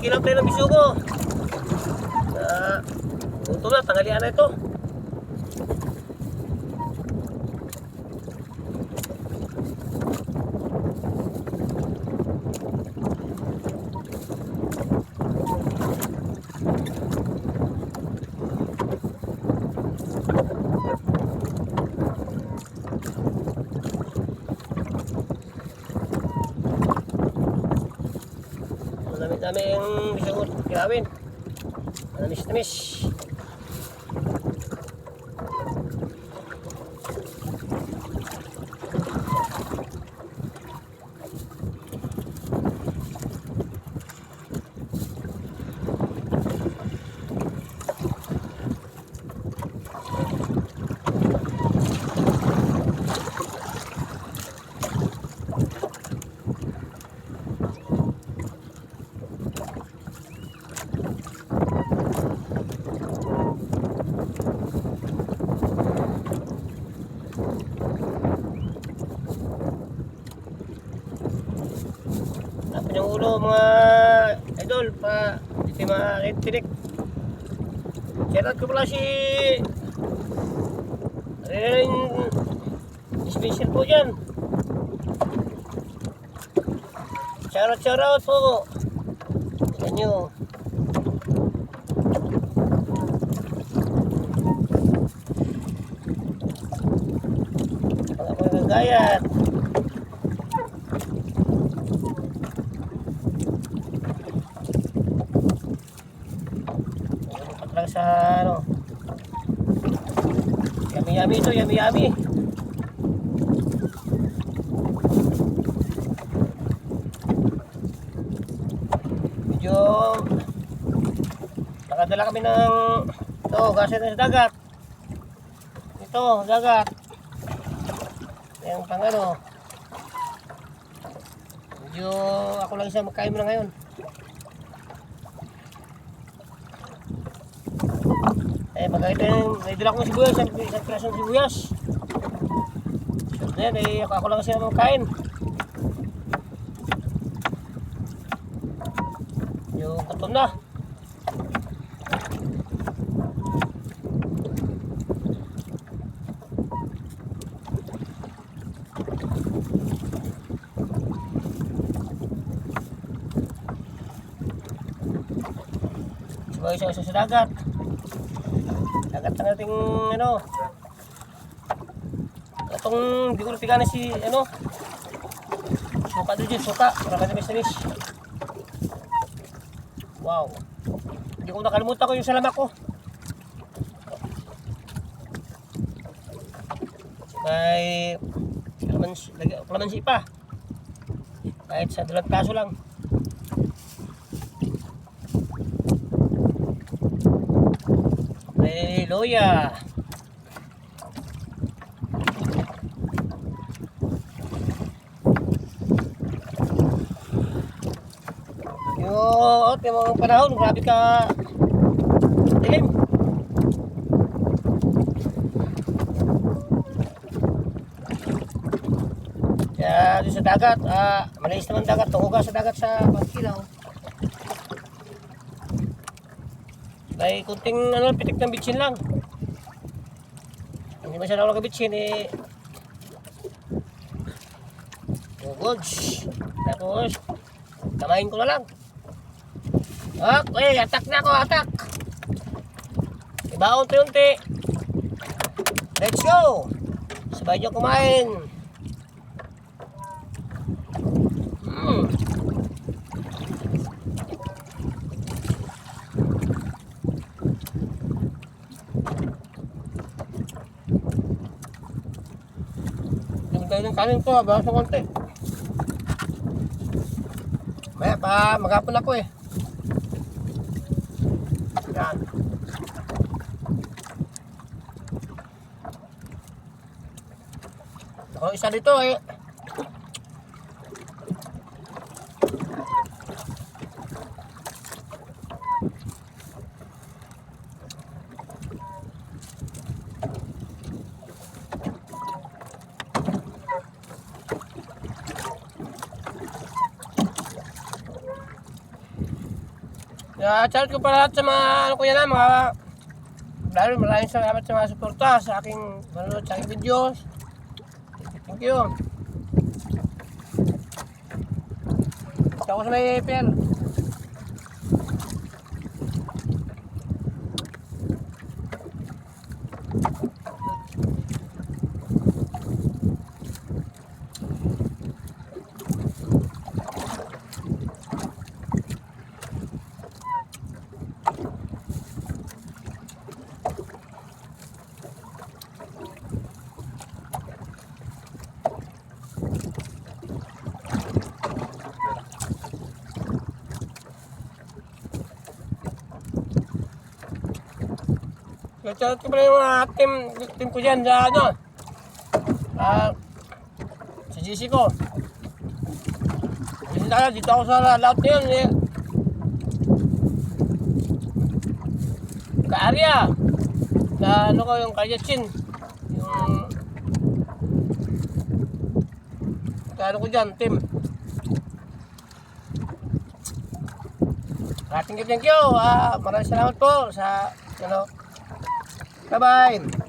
Kikilam tayo ng bisugo. Uh, gutom na, tanghalian na ito. Dami-dami yung bisugo. Kilawin. Manamis-namis. Tapos yung ulo mga idol pa hindi makitinik. Shoutout ko pala si Ren Special po dyan. Shoutout shoutout po. Tignan nyo. Mga mga gagayat. Sa ano. Yummy yummy ito, yummy yummy. Medyo nakadala kami ng ito, kasi na sa dagat. Ito, dagat. Yung pang ano. Medyo ako lang isa magkain mo na ngayon. Eh, magkakita yung, may dala kong sibuyas, isang, isang pirasong sibuyas. So, na eh, ako, ako lang kasi naman kain. Yung katom na. Sabay siya sa dagat. Dagat na nating ano. Itong di ko napiganan si ano. Suka doon dyan, suka. Para ka na miss Wow. Hindi ko nakalimutan ko yung salamak ko. May kalamansi, kalamansi pa. Kahit sa dalag kaso lang. Loya. Yung at yung mga panahon, grabe ka dilim. Kaya doon sa dagat, ah, malinis naman dagat, tuhuga sa dagat sa pagkilaw. May kunting ano, pitik ng bitsin lang. Hindi masyadong ako bitsin eh. Yung goods. Tapos, kamain ko na lang. Okay, atak na ako, atak. Iba unti-unti. Let's go. Sabay niyo kumain. Tayo ng kanin ko, bawas ng konti. Maya pa, maghapon ako eh. Yan. Ako isa dito eh. Yeah, shout ko pa lahat sa mga ano ko yan ah, mga Lalo maraming salamat sa mga suporta sa aking manonood sa aking videos. Thank you. Sa may per. Shout ko pala yung mga team, team ko dyan sa ano. Ah, sa GC ko. Kasi tayo, dito ako sa lahat na yun. Eh. Ka-area. Sa ano ko yung Kalyatsin. Yung... Sa ano ko dyan, team. Thank you, thank you. Ah, maraming salamat po sa ano, Bye-bye!